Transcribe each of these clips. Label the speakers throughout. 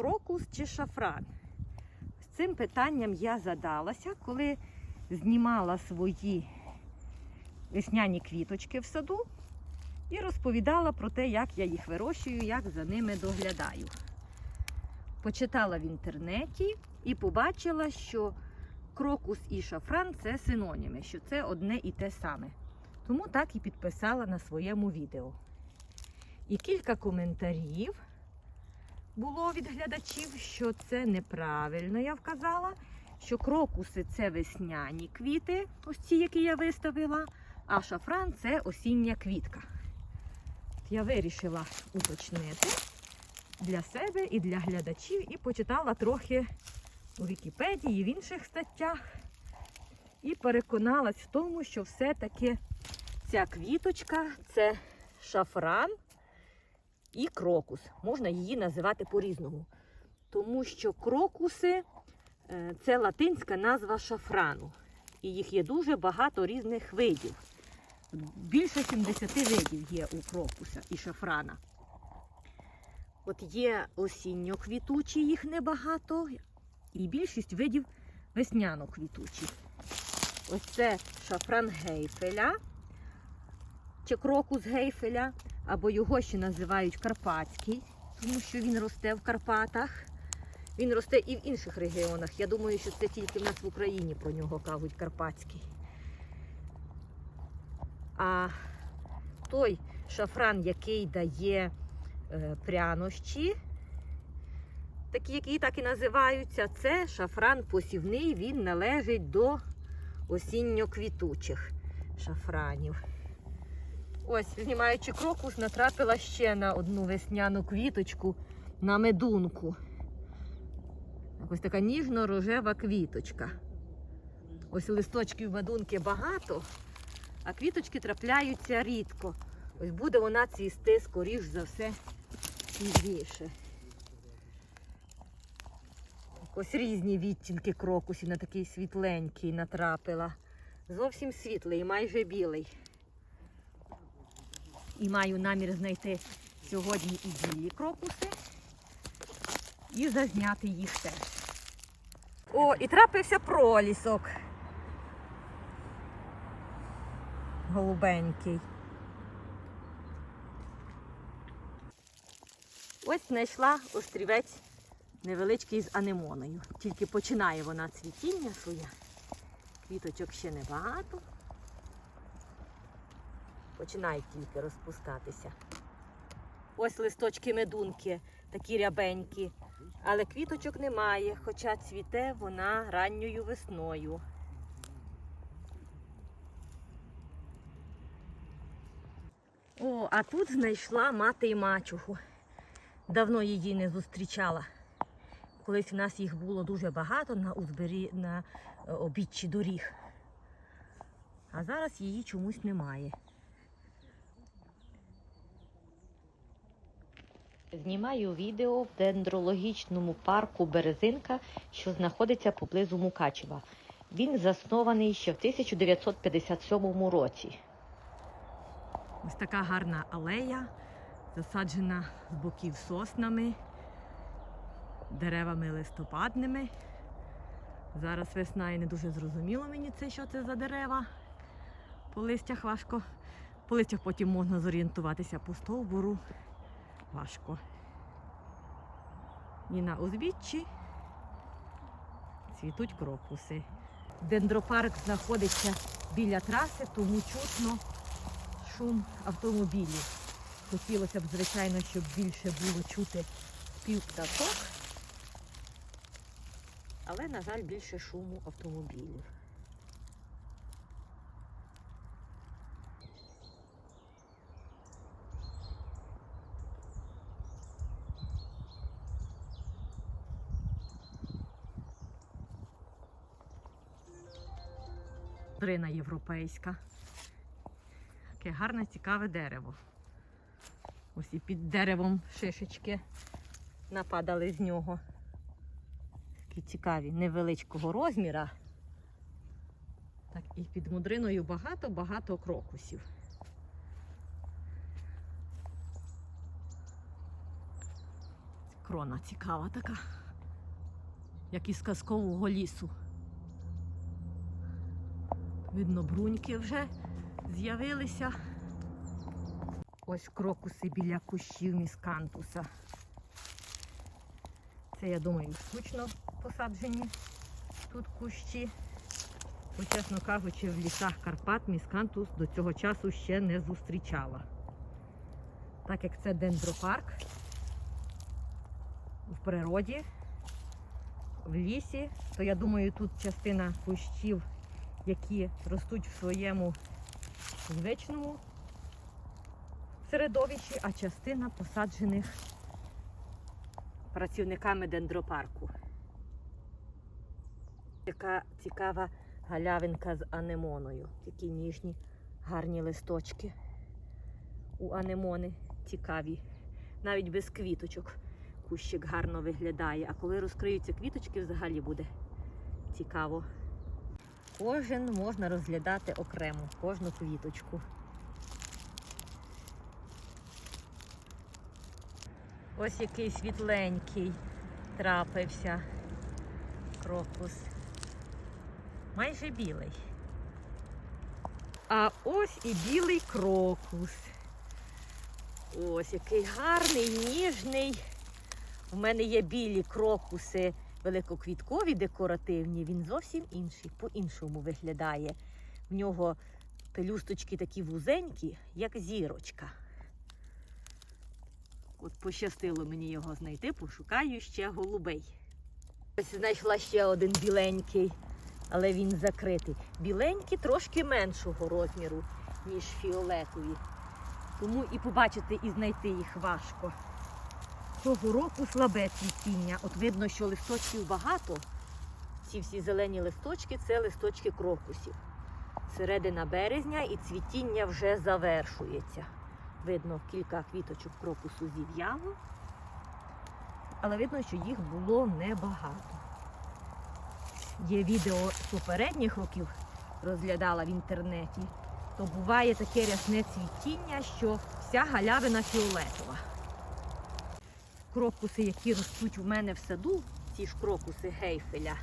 Speaker 1: крокус чи шафран? З цим питанням я задалася, коли знімала свої весняні квіточки в саду і розповідала про те, як я їх вирощую, як за ними доглядаю. Почитала в інтернеті і побачила, що крокус і шафран це синоніми, що це одне і те саме. Тому так і підписала на своєму відео. І кілька коментарів було від глядачів, що це неправильно, я вказала, що крокуси це весняні квіти, ось ці, які я виставила, а шафран це осіння квітка. Я вирішила уточнити для себе і для глядачів, і почитала трохи у Вікіпедії, в інших статтях, і переконалась в тому, що все-таки ця квіточка це шафран і крокус. Можна її називати по-різному. Тому що крокуси е, це латинська назва шафрану. І їх є дуже багато різних видів. Більше 70 видів є у крокуса і шафрана. От є осінньо-квітучі, їх небагато, і більшість видів весняно-квітучі. Ось це шафран гейфеля, чи крокус гейфеля, або його ще називають карпатський, тому що він росте в Карпатах. Він росте і в інших регіонах. Я думаю, що це тільки в нас в Україні про нього кажуть карпатський. А той шафран, який дає е, прянощі, такі, які так і називаються, це шафран посівний, він належить до осінньо-квітучих шафранів. Ось, знімаючи крокус, натрапила ще на одну весняну квіточку на медунку. Ось така ніжно-рожева квіточка. Ось листочків медунки багато, а квіточки трапляються рідко. Ось буде вона цвісти, скоріш за все, пізніше. Ось різні відтінки крокусів на такий світленький натрапила. Зовсім світлий, майже білий. І маю намір знайти сьогодні і білі крокуси і зазняти їх теж. О, і трапився пролісок. Голубенький. Ось знайшла острівець невеличкий з анемоною. Тільки починає вона цвітіння своє. Квіточок ще небагато. Починають тільки розпускатися. Ось листочки медунки, такі рябенькі. Але квіточок немає, хоча цвіте вона ранньою весною. О, а тут знайшла мати і мачуху. Давно її не зустрічала. Колись у нас їх було дуже багато на узбері, на е, обіччі доріг. А зараз її чомусь немає. Знімаю відео в дендрологічному парку Березинка, що знаходиться поблизу Мукачева. Він заснований ще в 1957 році. Ось така гарна алея, засаджена з боків соснами, деревами листопадними. Зараз весна і не дуже зрозуміло мені це, що це за дерева. По листях важко. По листях потім можна зорієнтуватися по стовбуру. Важко. І на узбіччі цвітуть крокуси. Дендропарк знаходиться біля траси, тому чутно шум автомобілів. Хотілося б, звичайно, щоб більше було чути спів пташок, але, на жаль, більше шуму автомобілів. Дрина європейська. Таке гарне, цікаве дерево. Ось і під деревом шишечки нападали з нього. Такі цікаві, невеличкого розміра. Так, і під мудриною багато-багато крокусів. крона цікава така, як із казкового лісу. Видно, бруньки вже з'явилися. Ось крокуси біля кущів міскантуса. Це, я думаю, штучно посаджені тут кущі. Бо, чесно кажучи, в лісах Карпат міскантус до цього часу ще не зустрічала. Так як це дендропарк в природі, в лісі, то я думаю, тут частина кущів, які ростуть в своєму звичному середовищі, а частина посаджених працівниками дендропарку. Яка цікава галявинка з анемоною. Такі ніжні, гарні листочки у анемони цікаві. Навіть без квіточок кущик гарно виглядає. А коли розкриються квіточки, взагалі буде цікаво. Кожен можна розглядати окремо, кожну квіточку. Ось який світленький трапився крокус. Майже білий. А ось і білий крокус. Ось який гарний, ніжний. У мене є білі крокуси великоквіткові, декоративні. Він зовсім інший, по-іншому виглядає. В нього пелюсточки такі вузенькі, як зірочка. От пощастило мені його знайти, пошукаю ще голубей. Ось знайшла ще один біленький, але він закритий. Біленькі трошки меншого розміру, ніж фіолетові. Тому і побачити і знайти їх важко. Цього року слабе цвітіння. От видно, що листочків багато. Ці всі зелені листочки це листочки крокусів. Середина березня і цвітіння вже завершується. Видно, кілька квіточок крокусу зів'яло, але видно, що їх було небагато. Є відео з попередніх років, розглядала в інтернеті, то буває таке рясне цвітіння, що вся галявина фіолетова. Крокуси, які ростуть у мене в саду, ці ж крокуси гейфеля,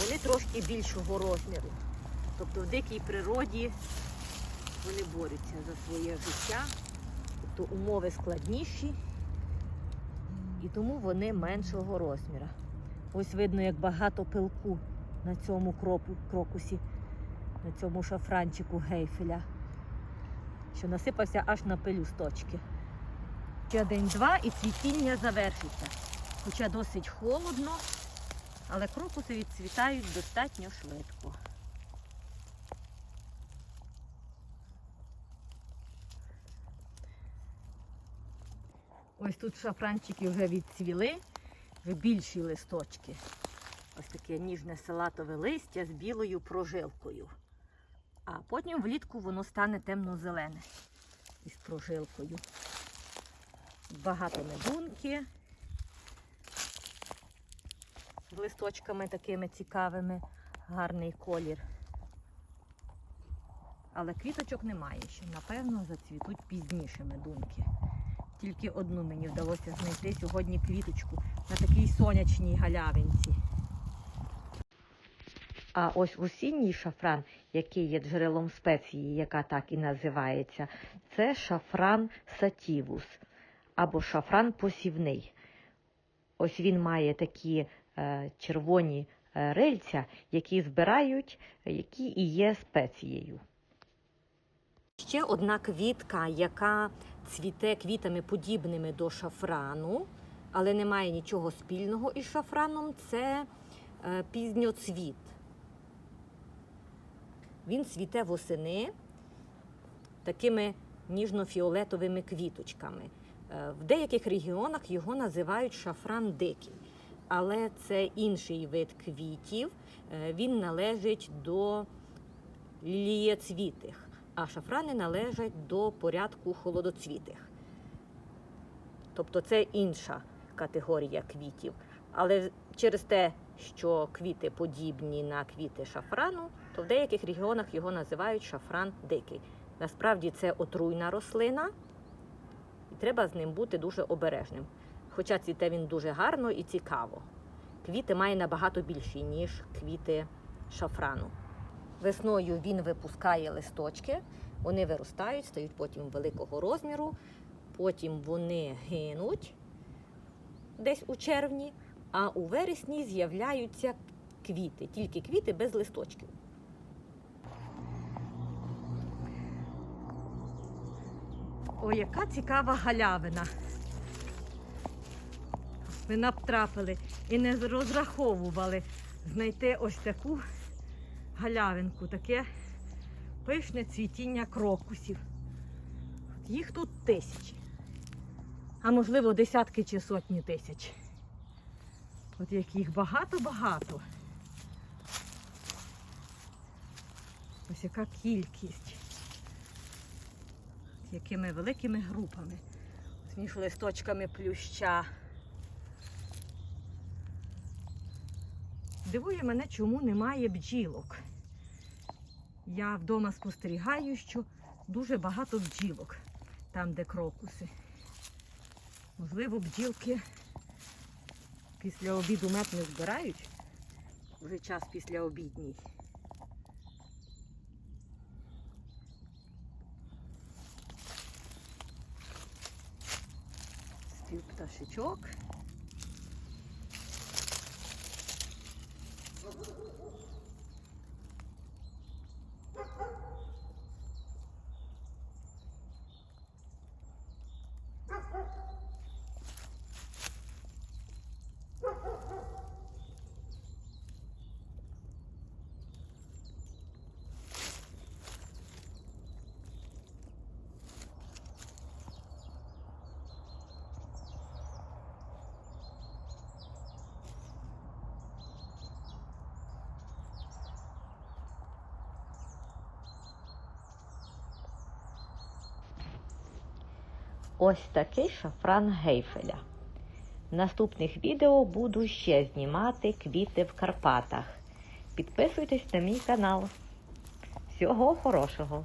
Speaker 1: вони трошки більшого розміру. Тобто в дикій природі вони борються за своє життя, тобто умови складніші, і тому вони меншого розміру. Ось видно, як багато пилку на цьому кропу, крокусі, на цьому шафранчику гейфеля, що насипався аж на пелюсточки. Ще день-два і цвітіння завершиться. Хоча досить холодно, але крокуси відцвітають достатньо швидко. Ось тут шафранчики вже відцвіли, вже більші листочки. Ось таке ніжне салатове листя з білою прожилкою. А потім влітку воно стане темно-зелене із прожилкою. Багато медунки з листочками такими цікавими, гарний колір. Але квіточок немає ще, напевно, зацвітуть пізніше медунки. Тільки одну мені вдалося знайти сьогодні квіточку на такій сонячній галявинці. А ось осінній шафран, який є джерелом спеції, яка так і називається, це шафран сатівус або шафран посівний. Ось він має такі е, червоні е, рильця, які збирають, які і є спецією. Ще одна квітка, яка цвіте квітами подібними до шафрану, але не має нічого спільного із шафраном, це е, пізньоцвіт. Він цвіте восени такими ніжно-фіолетовими квіточками. Е, В деяких регіонах його називають шафран дикий, але це інший вид квітів. Е, Він належить до лілієцвітих, а шафрани належать до порядку холодоцвітих. Тобто це інша категорія квітів. Але через те, що квіти подібні на квіти шафрану, то в деяких регіонах його називають шафран дикий. Насправді це отруйна рослина, треба з ним бути дуже обережним. Хоча цвіте він дуже гарно і цікаво. Квіти має набагато більші, ніж квіти шафрану. Весною він випускає листочки, вони виростають, стають потім великого розміру, потім вони гинуть десь у червні, а у вересні з'являються квіти, тільки квіти без листочків. Ой, яка цікава галявина. Ми натрапили і не розраховували знайти ось таку галявинку, таке пишне цвітіння крокусів. Їх тут тисячі, а можливо десятки чи сотні тисяч. От як їх багато-багато. Ось яка кількість. Якими великими групами. Між листочками плюща. Дивує мене, чому немає бджілок. Я вдома спостерігаю, що дуже багато бджілок там, де крокуси. Можливо, бджілки після обіду мед не збирають. Вже час після обідній. Пташечок. Ось такий шафран гейфеля. В наступних відео буду ще знімати квіти в Карпатах. Підписуйтесь на мій канал. Всього хорошого!